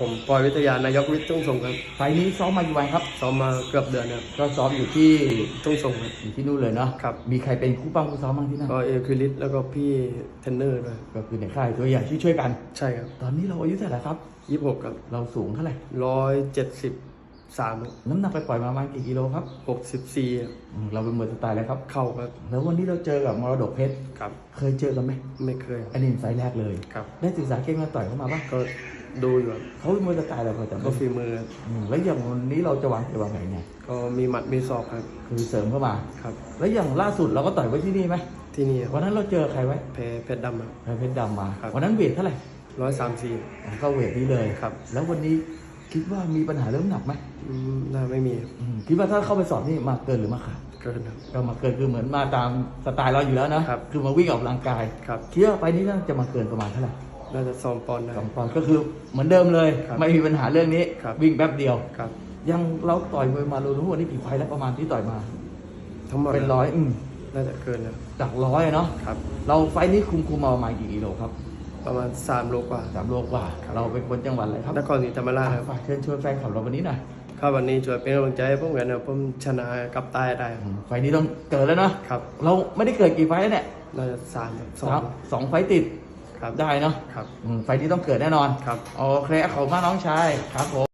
ผมปอยวิทยานายกวิทย์ตุ้งส่งครับไฟล์นี้ซ้อมมากี่วันครับ ซ้อมมาเกือบเดือนครับก็ซ้อมอยู่ที่ตุ้งส่งครับ อยู่ที่นู่นเลยเนาะครับ มีใครเป็นคู่ปั้มคู่ซ้อมบ้างที่นั่นก็เอคิลิสแล้วก็พี่เทรนเนอร์ด้วยก็คือในค่ายตัวอย่างที่ช่วยกัน ใช่ครับตอนนี้เราอายุเท่าไหร่ครับ ยี่สิบหกครับเราสูงเท่าไหร่ร้อยเจ็ดสิบสามน้ำหนักไปปล่อยมาประมาณกี่กิโลครับหกสิบสี่อืมเราเป็นมวยสไตล์อะไรครับ เข้าครับแล้ววันนี้เราเจอกับมรดกเพชรครับ เคยเจอกันไหมไม่เคยอันนี้ไฟล์แรกเลย ครับ ได้ศึกษาเก่งมาต่อยเข้ามาปะก็ ดูอยู่ครับเขาเป็นมวยสไตล์อะไรพอจำก็ได้ฝีมือครับอืมแล้วอย่างวันนี้เราจะวางเกมวางแผนไงก็มีหมัดมีศอกครับคือเสริมเข้ามา ครับ แล้วอย่างล่าสุดเราก็ต่อยไว้ที่นี่ไหมที่นี่วันนั้นเราเจอใครไว้แพ้เพชรดำครับเพชรดำมาครับ วันนั้นเวทเท่าไหร่ร้อยสามสี่ก็เวทนี้เลยครับ แล้ววันนี้คิดว่ามีปัญหาเรื่องหนักไหมอืมน่าไม่มีครับอืมคิดว่าถ้าเข้าไปสอบนี่มาเกินหรือมาขาดเกินครับ ก็มาเกินคือเหมือนมาตามสไตล์เราอยู่แล้วนะครับ คือมาวิ่งออกกำลังกายครับ คิดว่าไปนี้น่าจะมาเกินประมาณเท่าไหร่ น่าจะซ้อมปอนด์ได้สองปอนด์ก็คือเหมือนเดิมเลย ครับไม่มีปัญหาเรื่องนี้ ครับ วิ่งแป๊บเดียว ครับ ยังเราต่อยมวยมารู้รู้วันนี้กี่ไฟล์แล้วประมาณที่ต่อยมา ทั้งหมดเป็นร้อยอืมน่าจะเกินนะจากร้อยอะเนาะครับ เราไฟล์นี้คุมคุมมาประมาณกี่กิโลครับประมาณสามโลกว่า สามโลกว่า ครับ เราเป็นคนจังหวัดอะไรครับนครศรีธรรมราชครับ ฝากเชิญชวนแฟนขับเราวันนี้หน่อยครับวันนี้ช่วยเป็นกำลังใจให้พวกเหมือนนะผมชนะกับตายได้ครับอืมไฟล์นี้ต้องเกิดแล้วเนาะครับ เราไม่ได้เกิดกี่ไฟล์แล้วเนี่ยน่าจะสามครับสอสางมสองไฟล์ติดครับ ได้เนาะครับ อืมไฟล์นี้ต้องเกิดแน่นอนครับ โอเคขอบคุณมากน้องชายครับผม